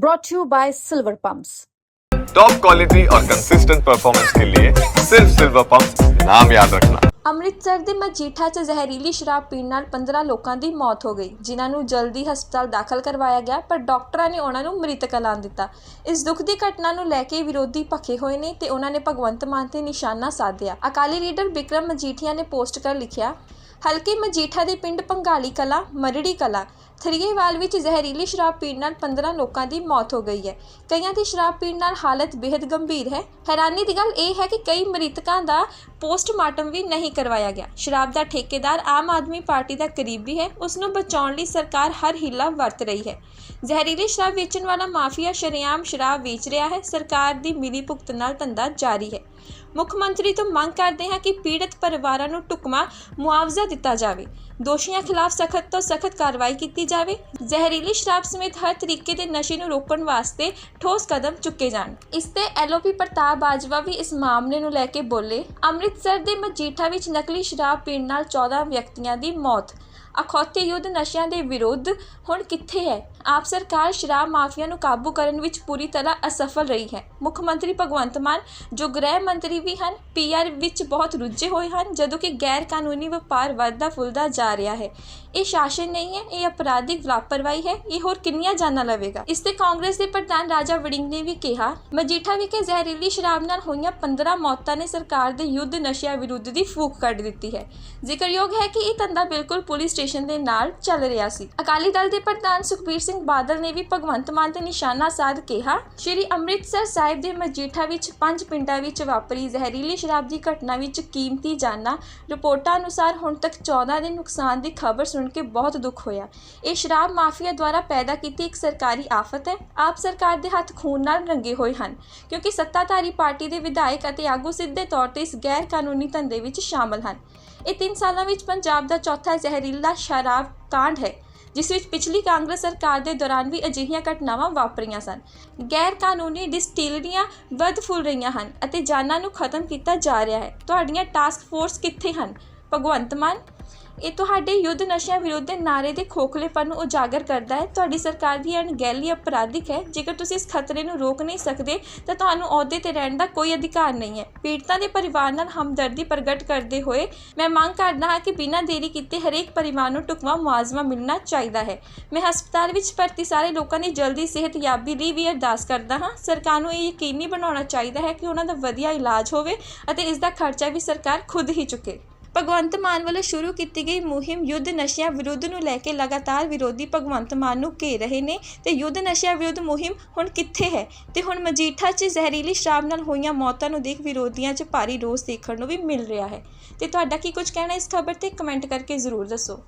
brought to you by Silver Pumps. Top quality और consistent performance के लिए सिर्फ सिल्वर पंप नाम याद रखना ਅੰਮ੍ਰਿਤਸਰ ਦੇ ਮਜੀਠਾ 'ਚ ਜ਼ਹਿਰੀਲੀ ਸ਼ਰਾਬ ਪੀਣ ਨਾਲ 15 ਲੋਕਾਂ ਦੀ ਮੌਤ ਹੋ ਗਈ ਜਿਨ੍ਹਾਂ ਨੂੰ ਜਲਦੀ ਹਸਪਤਾਲ ਦਾਖਲ ਕਰਵਾਇਆ ਗਿਆ ਪਰ ਡਾਕਟਰਾਂ ਨੇ ਉਹਨਾਂ ਨੂੰ ਮ੍ਰਿਤਕ ਐਲਾਨ ਦਿੱਤਾ ਇਸ ਦੁੱਖ ਦੀ ਘਟਨਾ ਨੂੰ ਲੈ ਕੇ ਵਿਰੋਧੀ ਭੱਖੇ ਹੋਏ ਨੇ ਤੇ ਉਹਨਾਂ ਨੇ ਭਗਵੰਤ ਮਾਨ ਤੇ ਨਿਸ਼ਾਨਾ ਸਾਧਿਆ ਅਕਾਲੀ ਲੀਡਰ ਵਿਕਰਮ ਮਜੀਠੀਆ ਨੇ ਪੋਸਟ ਕਰ ਲਿਖਿਆ ਹਲਕੇ ਮਜੀਠਾ ਦੇ ਪਿੰਡ ਪੰਗਾਲੀ ਕਲਾ, ਮਰੜੀ ਕਲਾ, ਥਰੀਏਵਾਲ ਵਿੱਚ ਜ਼ਹਿਰੀਲੀ ਸ਼ਰਾਬ ਪੀਣ ਨਾਲ 15 ਲੋਕਾਂ ਦੀ ਮੌਤ ਹੋ ਗਈ ਹੈ। ਕਈਆਂ ਦੀ ਸ਼ਰਾਬ ਪੀਣ ਨਾਲ ਹਾਲਤ ਬੇहद ਗੰਭੀਰ ਹੈ। ਹੈਰਾਨੀ ਦੀ ਗੱਲ ਇਹ ਹੈ ਕਿ ਕਈ ਮ੍ਰਿਤਕਾਂ ਦਾ ਪੋਸਟਮਾਰਟਮ ਵੀ ਨਹੀਂ ਕਰਵਾਇਆ ਗਿਆ। ਸ਼ਰਾਬ ਦਾ ਠੇਕੇਦਾਰ ਆਮ ਆਦਮੀ ਪਾਰਟੀ ਦਾ ਕਰੀਬੀ ਹੈ। ਉਸ ਨੂੰ ਬਚਾਉਣ ਲਈ ਸਰਕਾਰ ਹਰ ਹੀਲਾ ਵਰਤ ਰਹੀ ਹੈ। ਜ਼ਹਿਰੀਲੀ ਸ਼ਰਾਬ ਵੇਚਣ ਵਾਲਾ ਮਾਫੀਆ ਸ਼ਰੇਆਮ ਸ਼ਰਾਬ ਵੇਚ ਰਿਹਾ ਹੈ। ਸਰਕਾਰ ਦੀ ਮਿਲੀ ਭੁਗਤ ਨਾਲ ਧੰਦਾ ਜਾਰੀ ਹੈ। ਮੁੱਖ ਮੰਤਰੀ ਤੋਂ ਮੰਗ ਕਰਦੇ ਹਾਂ ਕਿ ਪੀੜਤ ਪਰਿਵਾਰਾਂ ਨੂੰ ਢੁਕਵਾਂ ਮੁਆਵਜ਼ਾ ਦਿੱਤਾ ਜਾਵੇ। ਦੋਸ਼ੀਆਂ ਖਿਲਾਫ ਸਖਤ ਤੋਂ ਸਖਤ ਕਾਰਵਾਈ ਕੀਤੀ ਜਾਵੇ। ਜ਼ਹਿਰੀਲੀ ਸ਼ਰਾਬ ਸਮੇਤ ਹਰ ਤਰੀਕੇ ਦੇ ਨਸ਼ੇ ਨੂੰ ਰੋਕਣ ਵਾਸਤੇ ਠੋਸ ਕਦਮ ਚੁੱਕੇ ਜਾਣ। ਇਸ ਤੇ ਐਲਓਪੀ ਪ੍ਰਤਾਪ ਬਾਜਵਾ ਵੀ ਇਸ ਮਾਮਲੇ ਨੂੰ ਲੈ ਕੇ ਬੋਲੇ। ਅੰਮ੍ਰਿਤਸਰ ਦੇ ਮਜੀਠਾ ਵਿੱਚ ਨਕਲੀ ਸ਼ਰਾਬ ਪੀਣ ਨਾਲ 14 ਵਿਅਕਤੀਆਂ ਦੀ ਮੌਤ। ਅਖੌਤੀ ਯੁੱਧ ਨਸ਼ਿਆਂ ਦੇ ਵਿਰੁੱਧ ਹੁਣ ਕਿੱਥੇ ਹੈ? ਆਪ ਸਰਕਾਰ ਸ਼ਰਾਬ ਮਾਫੀਆ ਨੂੰ ਕਾਬੂ ਕਰਨ ਵਿੱਚ ਪੂਰੀ ਤਰ੍ਹਾਂ ਅਸਫਲ ਰਹੀ ਹੈ। ਮੁੱਖ ਮੰਤਰੀ ਭਗਵੰਤ ਮਾਨ, ਜੋ ਗ੍ਰਹਿ ਮੰਤਰੀ ਵੀ ਹਨ ਪੀਆਰ ਵਿੱਚ ਬਹੁਤ ਰੁੱਝੇ ਹੋਏ ਹਨ, ਜਦੋਂ ਕਿ ਗੈਰ ਕਾਨੂੰਨੀ ਵਪਾਰ ਵੱਧਦਾ ਫੁੱਲਦਾ ਜਾ ਰਿਹਾ ਹੈ। ਇਹ ਸ਼ਾਸਨ ਨਹੀਂ ਹੈ, ਇਹ ਅਪਰਾਧਿਕ ਲਾਪਰਵਾਹੀ ਹੈ, ਇਹ ਹੋਰ ਕਿੰਨੀਆਂ ਜਾਨਾਂ ਲਵੇਗਾ? ਇਸ ਤੇ ਕਾਂਗਰਸ ਦੇ ਪ੍ਰਧਾਨ ਰਾਜਾ ਵੜਿੰਗ ਨੇ ਵੀ ਕਿਹਾ, ਮਜੀਠਾ ਵਿਖੇ ਜ਼ਹਿਰੀਲੀ ਸ਼ਰਾਬ ਨਾਲ ਹੋਈਆਂ 15 ਮੌਤਾਂ ਨੇ ਸਰਕਾਰ ਦੇ ਯੁੱਧ ਨਸ਼ਿਆਂ ਵਿਰੁੱਧ ਦੀ ਫੂਕ ਕੱਢ ਦਿੱਤੀ ਹੈ। ਜ਼ਿਕਰਯੋਗ ਹੈ ਕਿ ਇਹ ਧੰਦਾ ਬਿਲਕੁਲ ਪੁਲਿਸ ਸਟੇਸ਼ਨ ਦੇ ਨਾਲ ਚੱਲ ਰਿਹਾ ਸੀ। ਅਕਾਲੀ ਦਲ ਦੇ ਪ੍ਰਧਾਨ ਸੁਖਬੀਰ ਸਿੰਘ ਬਾਦਲ ਨੇ ਵੀ ਭਗਵੰਤ ਮਾਨ ਤੇ ਨਿਸ਼ਾਨਾ ਸਾਧ ਕਿਹਾ, ਸ਼੍ਰੀ ਅੰਮ੍ਰਿਤਸਰ ਸਾਹਿਬ ਦੇ ਮਜੀਠਾ ਵਿੱਚ ਪੰਜ ਪਿੰਡਾਂ ਵਿੱਚ ਵਾਪਰੀ ਜ਼ਹਿਰੀਲੀ ਸ਼ਰਾਬ ਦੀ ਘਟਨਾ ਵਿੱਚ ਕੀਮਤੀ ਜਾਨਾਂ, ਰਿਪੋਰਟਾਂ ਅਨੁਸਾਰ ਹੁਣ ਤੱਕ 14 ਦੇ ਨੁਕਸਾਨ ਦੀ ਖਬਰ ਸੁਣ ਕੇ ਬਹੁਤ ਦੁੱਖ ਹੋਇਆ। ਇਹ ਸ਼ਰਾਬ ਮਾਫੀਆ ਦੁਆਰਾ ਪੈਦਾ ਕੀਤੀ ਇੱਕ ਸਰਕਾਰੀ ਆਫਤ ਹੈ। ਆਪ ਸਰਕਾਰ ਦੇ ਹੱਥ ਖੂਨ ਨਾਲ ਰੰਗੇ ਹੋਏ ਹਨ, ਕਿਉਂਕਿ ਸੱਤਾਧਾਰੀ ਪਾਰਟੀ ਦੇ ਵਿਧਾਇਕ ਅਤੇ ਆਗੂ ਸਿੱਧੇ ਤੌਰ ਤੇ ਇਸ ਗੈਰ ਕਾਨੂੰਨੀ ਧੰਦੇ ਵਿੱਚ ਸ਼ਾਮਲ ਹਨ। ਇਹ 3 ਸਾਲਾਂ ਵਿੱਚ ਪੰਜਾਬ ਦਾ ਚੌਥਾ ਜ਼ਹਿਰੀਲਾ ਸ਼ਰਾਬ ਕਾਂਡ ਹੈ, ਜਿਸ ਵਿੱਚ ਪਿਛਲੀ ਕਾਂਗਰਸ ਸਰਕਾਰ ਦੇ ਦੌਰਾਨ ਵੀ ਅਜਿਹੀਆਂ ਘਟਨਾਵਾਂ ਵਾਪਰੀਆਂ ਸਨ। ਗੈਰ ਕਾਨੂੰਨੀ ਡਿਸਟਿਲਰੀਆਂ ਵੱਧ ਫੁੱਲ ਰਹੀਆਂ ਹਨ ਅਤੇ ਜਾਨਾਂ ਨੂੰ ਖਤਮ ਕੀਤਾ ਜਾ ਰਿਹਾ ਹੈ। ਤੁਹਾਡੀਆਂ ਟਾਸਕ ਫੋਰਸ ਕਿੱਥੇ ਹਨ? ਭਗਵੰਤ ਮਾਨ ਇਹ ਤੁਹਾਡੇ ਯੁੱਧ ਨਸ਼ਿਆਂ ਵਿਰੁੱਧ ਦੇ ਨਾਰੇ ਦੇ ਖੋਖਲੇਪਨ ਨੂੰ ਉਜਾਗਰ ਕਰਦਾ ਹੈ। ਤੁਹਾਡੀ ਸਰਕਾਰ ਦੀ ਅਣਗਹਿਲੀ ਅਪਰਾਧਿਕ ਹੈ। ਜੇਕਰ ਤੁਸੀਂ ਇਸ ਖਤਰੇ ਨੂੰ ਰੋਕ ਨਹੀਂ ਸਕਦੇ, ਤਾਂ ਤੁਹਾਨੂੰ ਅਹੁਦੇ ਤੇ ਰਹਿਣ ਦਾ ਕੋਈ ਅਧਿਕਾਰ ਨਹੀਂ ਹੈ। ਪੀੜਤਾਂ ਦੇ ਪਰਿਵਾਰ ਨਾਲ ਹਮਦਰਦੀ ਪ੍ਰਗਟ ਕਰਦੇ ਹੋਏ, ਮੈਂ ਮੰਗ ਕਰਦਾ ਹਾਂ ਕਿ ਬਿਨਾਂ ਦੇਰੀ ਕੀਤੇ ਹਰੇਕ ਪਰਿਵਾਰ ਨੂੰ ਢੁਕਵਾਂ ਮੁਆਵਜ਼ਾ ਮਿਲਣਾ ਚਾਹੀਦਾ ਹੈ। ਮੈਂ ਹਸਪਤਾਲ ਵਿੱਚ ਭਰਤੀ ਸਾਰੇ ਲੋਕਾਂ ਦੀ ਜਲਦੀ ਸਿਹਤਯਾਬੀ ਲਈ ਵੀ ਅਰਦਾਸ ਕਰਦਾ ਹਾਂ। ਸਰਕਾਰ ਨੂੰ ਇਹ ਯਕੀਨੀ ਬਣਾਉਣਾ ਚਾਹੀਦਾ ਹੈ ਕਿ ਉਹਨਾਂ ਦਾ ਵਧੀਆ ਇਲਾਜ ਹੋਵੇ ਅਤੇ ਇਸ ਦਾ ਖਰਚਾ ਵੀ ਸਰਕਾਰ ਖੁਦ ਹੀ ਚੁੱਕੇ। ਭਗਵੰਤ ਮਾਨ ਵੱਲੋਂ ਸ਼ੁਰੂ ਕੀਤੀ ਗਈ ਮੁਹਿੰਮ ਯੁੱਧ ਨਸ਼ਿਆਂ ਵਿਰੁੱਧ ਨੂੰ ਲੈ ਕੇ ਲਗਾਤਾਰ ਵਿਰੋਧੀ ਭਗਵੰਤ ਮਾਨ ਨੂੰ ਘੇਰ ਰਹੇ ਨੇ ਤੇ ਯੁੱਧ ਨਸ਼ਿਆਂ ਵਿਰੁੱਧ ਮੁਹਿੰਮ ਹੁਣ ਕਿੱਥੇ ਹੈ? ਤੇ ਹੁਣ ਮਜੀਠਾ 'ਚ ਜ਼ਹਿਰੀਲੀ ਸ਼ਰਾਬ ਨਾਲ ਹੋਈਆਂ ਮੌਤਾਂ ਨੂੰ ਦੇਖ ਵਿਰੋਧੀਆਂ 'ਚ ਭਾਰੀ ਰੋਸ ਦੇਖਣ ਨੂੰ ਵੀ ਮਿਲ ਰਿਹਾ ਹੈ। ਤੇ ਤੁਹਾਡਾ ਕੀ ਕੁਝ ਕਹਿਣਾ ਇਸ ਖਬਰ ਤੇ ਕਮੈਂਟ ਕਰਕੇ ਜ਼ਰੂਰ ਦੱਸੋ।